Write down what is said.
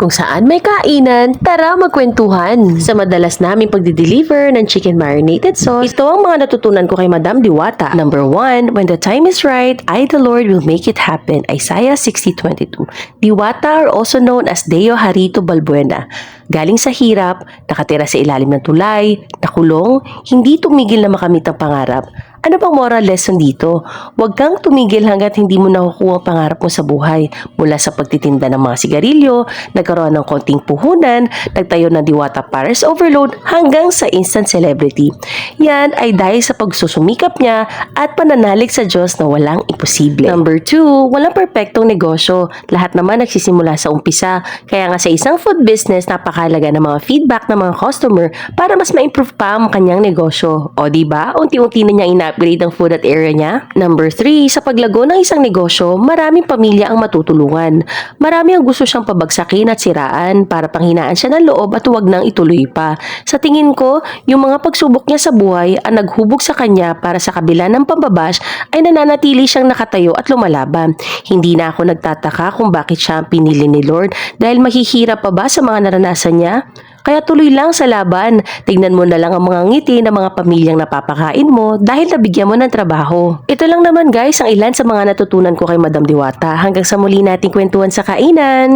kung saan may kainan, tara magkwentuhan. Sa madalas namin pagdi-deliver ng chicken marinated sauce, ito ang mga natutunan ko kay Madam Diwata. Number one, when the time is right, I the Lord will make it happen. Isaiah 60.22 Diwata are also known as Deo Harito Balbuena. Galing sa hirap, nakatira sa ilalim ng tulay, nakulong, hindi tumigil na makamit ang pangarap. Ano bang moral lesson dito? Huwag kang tumigil hanggat hindi mo nakukuha ang pangarap mo sa buhay. Mula sa pagtitinda ng mga sigarilyo, nagkaroon ng konting puhunan, nagtayo ng diwata Paris Overload hanggang sa instant celebrity. Yan ay dahil sa pagsusumikap niya at pananalig sa Diyos na walang imposible. Number two, walang perpektong negosyo. Lahat naman nagsisimula sa umpisa. Kaya nga sa isang food business, napakalaga ng mga feedback ng mga customer para mas ma-improve pa ang kanyang negosyo. O ba? Unti-unti na niya ina-upgrade ang food at area niya. Number 3, sa paglago ng isang negosyo, maraming pamilya ang matutulungan. Marami ang gusto siyang pabagsakin at siraan para panghinaan siya ng loob at huwag nang ituloy pa. Sa tingin ko, yung mga pagsubok niya sa buhay ang naghubog sa kanya para sa kabila ng pambabash ay nananatili siyang nakatayo at lumalaban. Hindi na ako nagtataka kung bakit siya pinili ni Lord dahil mahihirap pa ba sa mga naranasan niya? Kaya tuloy lang sa laban. Tignan mo na lang ang mga ngiti ng mga pamilyang napapakain mo dahil nabigyan mo ng trabaho. Ito lang naman guys ang ilan sa mga natutunan ko kay Madam Diwata. Hanggang sa muli nating kwentuhan sa kainan.